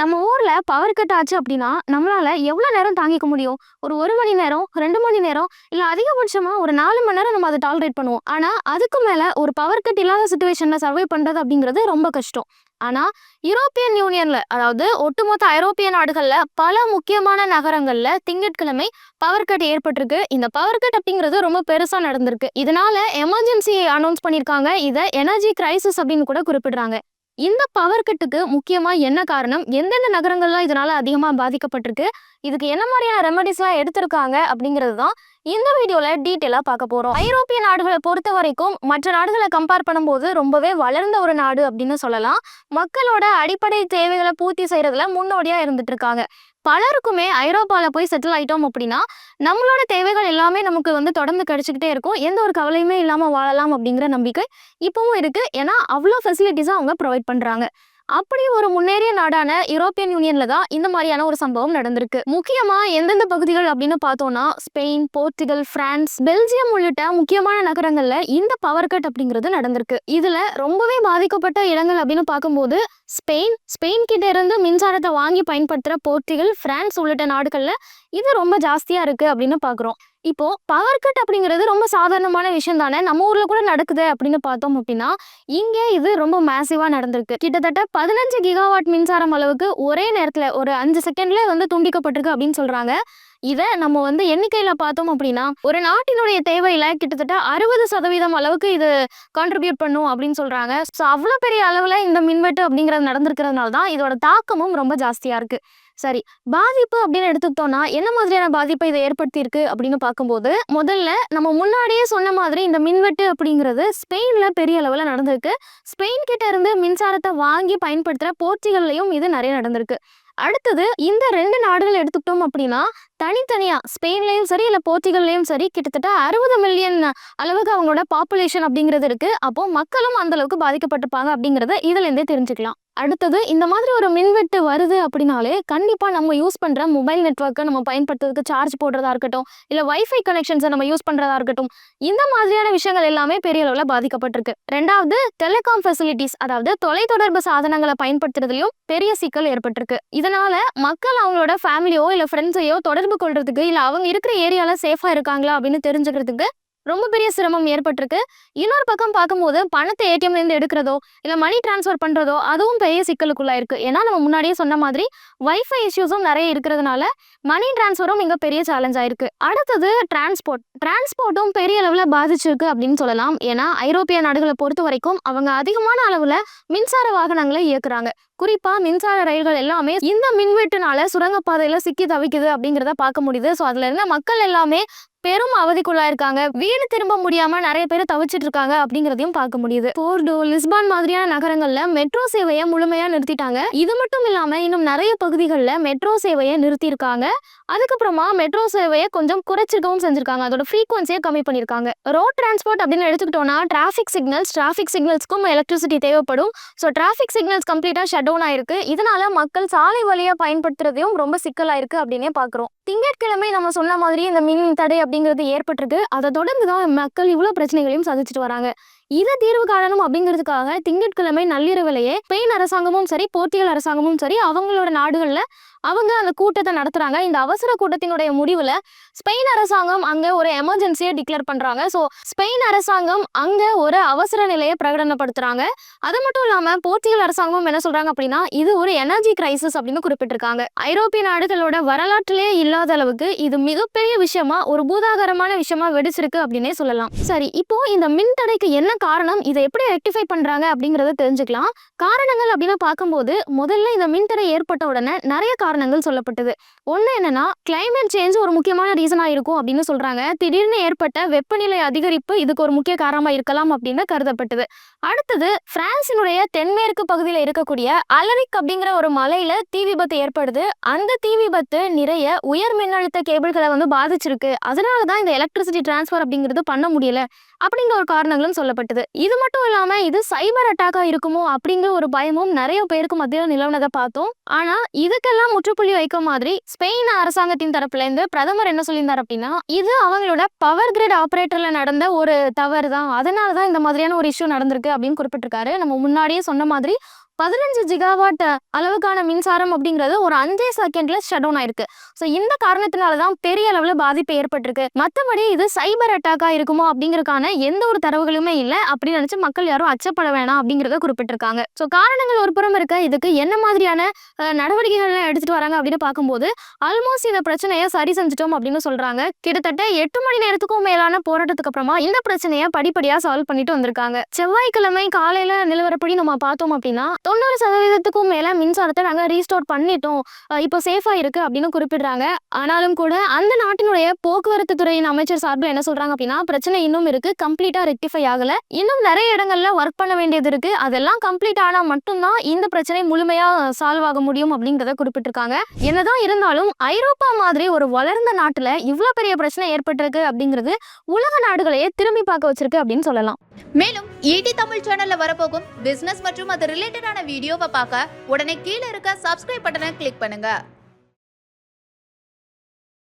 நம்ம ஊர்ல power cut ஆச்சு அப்படின்னா நம்மளால எவ்வளவு நேரம் தாங்கிக்க முடியும்? ஒரு ஒரு மணி நேரம் ரெண்டு மணி நேரம் இல்ல அதிகபட்சமா ஒரு நாலு மணி நேரம் நம்ம அதை டாலரேட் பண்ணுவோம். ஆனா அதுக்கு மேல ஒரு பவர் கட் இல்லாத சுச்சுவேஷன்ல சர்வை பண்றது அப்படிங்கிறது ரொம்ப கஷ்டம். ஆனா யூரோப்பியன் யூனியன்ல அதாவது ஒட்டுமொத்த ஐரோப்பிய நாடுகள்ல பல முக்கியமான நகரங்கள்ல திங்கட்கிழமை பவர் கட் ஏற்பட்டிருக்கு. இந்த பவர் கட் அப்படிங்கிறது ரொம்ப பெருசா நடந்திருக்கு. இதனால எமர்ஜென்சி அனௌன்ஸ் பண்ணிருக்காங்க. இதை எனர்ஜி கிரைசிஸ் அப்படின்னு கூட குறிப்பிடுறாங்க. இந்த பவர் கட்டுக்கு முக்கியமாக என்ன காரணம்? எந்தெந்த நகரங்கள்லாம் இதனால் அதிகமாக பாதிக்கப்பட்டிருக்கு? இதுக்கு என்ன மாதிரியான ரெமடிஸ்லாம் எடுத்திருக்காங்க அப்படிங்கிறது தான் இந்த வீடியோவில் டீட்டெயிலாக பார்க்க போகிறோம் ஐரோப்பிய நாடுகளை பொறுத்த வரைக்கும் மற்ற நாடுகளை கம்பேர் பண்ணும்போது ரொம்பவே வளர்ந்த ஒரு நாடு அப்படின்னு சொல்லலாம். மக்களோட அடிப்படை தேவைகளை பூர்த்தி செய்கிறதுல முன்னோடியாக இருந்துட்டு இருக்காங்க. பலருக்குமே ஐரோப்பாவில் போய் செட்டில் ஆயிட்டோம் அப்படின்னா நம்மளோட தேவைகள் எல்லாமே நமக்கு வந்து தொடர்ந்து கிடைச்சிக்கிட்டே இருக்கும். எந்த ஒரு கவலையுமே இல்லாமல் வாழலாம் அப்படிங்கிற நம்பிக்கை இப்பவும் இருக்கு. ஏன்னா அவ்வளோ ஃபெசிலிட்டிஸும் அவங்க ப்ரொவைட் பண்ணுறாங்க அப்படி ஒரு முன்னேறிய நாடான யூரோப்பியன் யூனியன்ல தான் இந்த மாதிரியான ஒரு சம்பவம் நடந்திருக்கு. முக்கியமா எந்தெந்த பகுதிகள் அப்படின்னு பார்த்தோம்னா ஸ்பெயின் போர்ச்சுகல் பிரான்ஸ் பெல்ஜியம் உள்ளிட்ட முக்கியமான நகரங்கள்ல இந்த பவர் கட் அப்படிங்கிறது நடந்திருக்கு. இதுல ரொம்பவே பாதிக்கப்பட்ட இடங்கள் அப்படின்னு பார்க்கும்போது ஸ்பெயின் ஸ்பெயின் கிட்ட இருந்து மின்சாரத்தை வாங்கி பயன்படுத்துற போர்ச்சுகல் பிரான்ஸ் உள்ளிட்ட நாடுகள்ல இது ரொம்ப ஜாஸ்தியா இருக்கு அப்படின்னு பாக்குறோம். இப்போ பவர் கட் அப்படிங்கிறது ரொம்ப சாதாரணமான விஷயம் தானே நம்ம ஊர்ல கூட நடக்குது அப்படின்னு பார்த்தோம் அப்படின்னா இங்கே இது ரொம்ப மேசிவா நடந்திருக்கு. கிட்டத்தட்ட பதினஞ்சு கிகாவாட் மின்சாரம் அளவுக்கு ஒரே நேரத்துல ஒரு அஞ்சு செகண்ட்ல வந்து துண்டிக்கப்பட்டிருக்கு அப்படின்னு சொல்றாங்க. இதை நம்ம வந்து எண்ணிக்கையில பார்த்தோம் அப்படின்னா ஒரு நாட்டினுடைய தேவையில கிட்டத்தட்ட அறுபது சதவீதம் அளவுக்கு இது கான்ட்ரிபியூட் பண்ணும் அப்படின்னு சொல்றாங்க. ஸோ அவ்வளோ பெரிய அளவுல இந்த மின்வெட்டு அப்படிங்கிறது நடந்திருக்கிறதுனால தான் இதோட தாக்கமும் ரொம்ப ஜாஸ்தியா இருக்கு. சரி பாதிப்பு அப்படின்னு எடுத்துக்கிட்டோம்னா என்ன மாதிரியான பாதிப்பை இதை ஏற்படுத்தியிருக்கு அப்படின்னு பார்க்கும்போது முதல்ல நம்ம முன்னாடியே சொன்ன மாதிரி இந்த மின்வெட்டு அப்படிங்கிறது ஸ்பெயின்ல பெரிய அளவில் நடந்திருக்கு. ஸ்பெயின் கிட்ட இருந்து மின்சாரத்தை வாங்கி பயன்படுத்துகிற போர்ச்சுகல்லையும் இது நிறைய நடந்திருக்கு. அடுத்தது இந்த ரெண்டு நாடுகள் எடுத்துக்கிட்டோம் அப்படின்னா தனித்தனியா ஸ்பெயின்லயும் சரி இல்ல போர்ச்சுகல்லையும் சரி கிட்டத்தட்ட அறுபது மில்லியன் அளவுக்கு அவங்களோட பாப்புலேஷன் அப்படிங்கிறது இருக்கு. அப்போ மக்களும் அந்த அளவுக்கு பாதிக்கப்பட்டிருப்பாங்க அப்படிங்கறத இதுல இருந்தே தெரிஞ்சுக்கலாம். அடுத்தது இந்த மாதிரி ஒரு மின்வெட்டு வருது அப்படின்னாலே கண்டிப்பாக நம்ம யூஸ் பண்ணுற மொபைல் நெட்ஒர்க்கை நம்ம பயன்படுத்துறதுக்கு சார்ஜ் போடுறதா இருக்கட்டும் இல்லை வைஃபை கனெக்ஷன்ஸை நம்ம யூஸ் பண்ணுறதா இருக்கட்டும் இந்த மாதிரியான விஷயங்கள் எல்லாமே பெரிய அளவில் பாதிக்கப்பட்டிருக்கு. ரெண்டாவது டெலிகாம் ஃபெசிலிட்டிஸ் அதாவது தொலைத்தொடர்பு சாதனங்களை பயன்படுத்துறதுலையும் பெரிய சிக்கல் ஏற்பட்டிருக்கு. இதனால மக்கள் அவங்களோட ஃபேமிலியோ இல்லை ஃப்ரெண்ட்ஸையோ தொடர்பு கொள்றதுக்கு இல்லை அவங்க இருக்கிற ஏரியாவில் சேஃபாக இருக்காங்களா அப்படின்னு தெரிஞ்சுக்கிறதுக்கு ரொம்ப பெரிய சிரமம் ஏற்பட்டிருக்கு. இன்னொரு பக்கம் பார்க்கும்போது பணத்தை ஏடிஎம்ல இருந்து எடுக்கிறதோ இல்லை மணி டிரான்ஸ்ஃபர் பண்றதோ அதுவும் பெரிய சிக்கலுக்குள்ளா இருக்கு. ஏன்னா நம்ம முன்னாடியே சொன்ன மாதிரி வைஃபை இஷ்யூஸும் நிறைய இருக்கிறதுனால மணி டிரான்ஸ்ஃபரும் இங்கே பெரிய சேலஞ்சாக இருக்குது அடுத்தது டிரான்ஸ்போர்ட் டிரான்ஸ்போர்ட்டும் பெரிய அளவில் பாதிச்சிருக்கு அப்படின்னு சொல்லலாம். ஏன்னா ஐரோப்பிய நாடுகளை பொறுத்த வரைக்கும் அவங்க அதிகமான அளவில் மின்சார வாகனங்களை இயக்குறாங்க. குறிப்பா மின்சார ரயில்கள் எல்லாமே இந்த மின்வெட்டுனால சுரங்கப்பாதையில சிக்கி தவிக்குது அப்படிங்கிறத பார்க்க முடியுது. ஸோ அதுல இருந்த மக்கள் எல்லாமே பெரும் அவதிக்குள்ளாயிருக்காங்க வீடு திரும்ப முடியாம நிறைய பேர் தவிச்சிட்டு இருக்காங்க அப்படிங்கிறதையும் பார்க்க முடியுது. போர்டோ லிஸ்பான் மாதிரியான நகரங்கள்ல மெட்ரோ சேவையை முழுமையா நிறுத்திட்டாங்க. இது மட்டும் இல்லாம இன்னும் நிறைய பகுதிகளில் மெட்ரோ சேவையை நிறுத்தியிருக்காங்க. அதுக்கப்புறமா மெட்ரோ சேவையை கொஞ்சம் குறைச்சிருக்கவும் செஞ்சிருக்காங்க. அதோட ஃப்ரீக்வன்சியை கம்மி பண்ணியிருக்காங்க. ரோட் டிரான்ஸ்போர்ட் அப்படின்னு எடுத்துக்கிட்டோம்னா டிராஃபிக் சிக்னல்ஸ் டிராஃபிக் சிக்னல்ஸ்க்கும் எலக்ட்ரிசிட்டி தேவைப்படும். ஸோ டிராஃபிக் சிக்னல்ஸ் கம்ப்ளீட்டாக ஷட் டவுன் ஆயிருக்கு. இதனால மக்கள் சாலை வழியாக பயன்படுத்துறதையும் ரொம்ப சிக்கலாயிருக்கு அப்படின்னே பார்க்குறோம். திங்கட்கிழமை நம்ம சொன்ன மாதிரி இந்த மின் தடை அப்படிங்கிறது ஏற்பட்டிருக்கு. அதை தொடர்ந்து தான் மக்கள் இவ்வளோ பிரச்சனைகளையும் சந்திச்சுட்டு வராங்க. இதை தீர்வு காணணும் அப்படிங்கிறதுக்காக திங்கட்கிழமை நள்ளிரவிலேயே ஸ்பெயின் அரசாங்கமும் சரி போர்த்துகல் அரசாங்கமும் சரி அவங்களோட நாடுகளில் அவங்க அந்த கூட்டத்தை நடத்துறாங்க. இந்த அவசர கூட்டத்தினுடைய முடிவுல ஸ்பெயின் அரசாங்கம் அங்க ஒரு எமர்ஜென்சியை டிக்ளேர் பண்றாங்க. ஸோ ஸ்பெயின் அரசாங்கம் அங்க ஒரு அவசர நிலையை பிரகடனப்படுத்துறாங்க. அது மட்டும் இல்லாம போர்ச்சுகல் அரசாங்கமும் என்ன சொல்றாங்க அப்படின்னா இது ஒரு எனர்ஜி கிரைசிஸ் அப்படின்னு குறிப்பிட்டிருக்காங்க. ஐரோப்பிய நாடுகளோட வரலாற்றிலேயே இல்லாத அளவுக்கு இது மிகப்பெரிய விஷயமா ஒரு பூதாகரமான விஷயமா வெடிச்சிருக்கு அப்படின்னே சொல்லலாம். சரி இப்போ இந்த மின் தடைக்கு என்ன காரணம்? இதை எப்படி ரெக்டிஃபை பண்ணுறாங்க அப்படிங்கிறத தெரிஞ்சுக்கலாம். காரணங்கள் அப்படின்னு பார்க்கும்போது முதல்ல இந்த மின்தடை ஏற்பட்ட உடனே நிறைய காரணங்கள் சொல்லப்பட்டது. ஒன்று என்னன்னா கிளைமேட் சேஞ்ச் ஒரு முக்கியமான ரீசனாக இருக்கும் அப்படின்னு சொல்கிறாங்க திடீர்னு ஏற்பட்ட வெப்பநிலை அதிகரிப்பு இதுக்கு ஒரு முக்கிய காரணமாக இருக்கலாம் அப்படின்னு கருதப்பட்டது. அடுத்தது பிரான்சினுடைய தென்மேற்கு பகுதியில் இருக்கக்கூடிய அலரிக் அப்படிங்கிற ஒரு மலையில் தீ விபத்து ஏற்படுது. அந்த தீ விபத்து நிறைய உயர் மின்னழுத்த கேபிள்களை வந்து பாதிச்சிருக்கு. அதனால தான் இந்த எலக்ட்ரிசிட்டி டிரான்ஸ்ஃபர் அப்படிங்கிறது பண்ண முடியல. அப்படிங்கிற ஒரு காரணங்களும் சொல்லப்பட்டது இது மட்டும் இல்லாம இது சைபர் அட்டாக்கா இருக்குமோ அப்படிங்கிற ஒரு பயமும் நிறைய பேருக்கு மத்தியில் நிலவுனதை பார்த்தோம். ஆனா இதுக்கெல்லாம் முற்றுப்புள்ளி வைக்க மாதிரி ஸ்பெயின் அரசாங்கத்தின் தரப்புல இருந்து பிரதமர் என்ன சொல்லியிருந்தார் அப்படின்னா இது அவங்களோட பவர் கிரிட் ஆபரேட்டர்ல நடந்த ஒரு தவறு தான் அதனாலதான் இந்த மாதிரியான ஒரு இஷ்யூ நடந்திருக்கு அப்படின்னு குறிப்பிட்டிருக்காரு. நம்ம முன்னாடியே சொன்ன மாதிரி பதினஞ்சு ஜிகாவாட் அளவுக்கான மின்சாரம் அப்படிங்கிறது ஒரு அஞ்சே செகண்ட்ல ஷட் டவுன் ஆயிருக்கு. ஸோ இந்த காரணத்தினால தான் பெரிய அளவில் பாதிப்பு ஏற்பட்டிருக்கு. மற்றபடி இது சைபர் அட்டாக்கா இருக்குமோ அப்படிங்கறதுக்கான எந்த ஒரு தரவுகளுமே இல்லை. அப்படின்னு நினைச்சு மக்கள் யாரும் அச்சப்பட வேணாம் அப்படிங்கிறத குறிப்பிட்டிருக்காங்க. ஸோ காரணங்கள் ஒரு புறம் இருக்க. இதுக்கு என்ன மாதிரியான நடவடிக்கைகள் நடவடிக்கைகள்லாம் எடுத்துட்டு வராங்க அப்படின்னு பார்க்கும்போது ஆல்மோஸ்ட் இந்த பிரச்சனையை சரி செஞ்சுட்டோம் அப்படின்னு சொல்றாங்க. கிட்டத்தட்ட எட்டு மணி நேரத்துக்கும் மேலான போராட்டத்துக்கு அப்புறமா இந்த பிரச்சனையை படிப்படியா சால்வ் பண்ணிட்டு வந்திருக்காங்க. செவ்வாய்க்கிழமை காலையில நிலவரப்படி நம்ம பார்த்தோம் அப்படின்னா தொண்ணூறு சதவீதத்துக்கும் மேலே மின்சாரத்தை நாங்கள் ரீஸ்டோர் பண்ணிட்டோம். இப்போ சேஃபாக இருக்குது அப்படின்னு குறிப்பிடுறாங்க. ஆனாலும் கூட அந்த நாட்டினுடைய போக்குவரத்து துறையின் அமைச்சர் சார்பில் என்ன சொல்கிறாங்க அப்படின்னா பிரச்சனை இன்னும் இருக்குது கம்ப்ளீட்டாக ரெக்டிஃபை ஆகலை. இன்னும் நிறைய இடங்களில் ஒர்க் பண்ண வேண்டியது இருக்குது அதெல்லாம் கம்ப்ளீட் ஆனால் மட்டும்தான் இந்த பிரச்சனை முழுமையாக சால்வ் ஆக முடியும் அப்படிங்கிறத குறிப்பிட்டிருக்காங்க. என்னதான் இருந்தாலும் ஐரோப்பா மாதிரி ஒரு வளர்ந்த நாட்டில் இவ்வளோ பெரிய பிரச்சனை ஏற்பட்டிருக்கு அப்படிங்கிறது உலக நாடுகளையே திரும்பி பார்க்க வச்சிருக்கு அப்படின்னு சொல்லலாம். மேலும் ஈடி தமிழ் சேனல்ல வரப்போகும் பிசினஸ் மற்றும் அது ரிலேட்டடான வீடியோவை பார்க்க உடனே கீழே இருக்க சப்ஸ்கிரைப் பட்டனை கிளிக் பண்ணுங்க.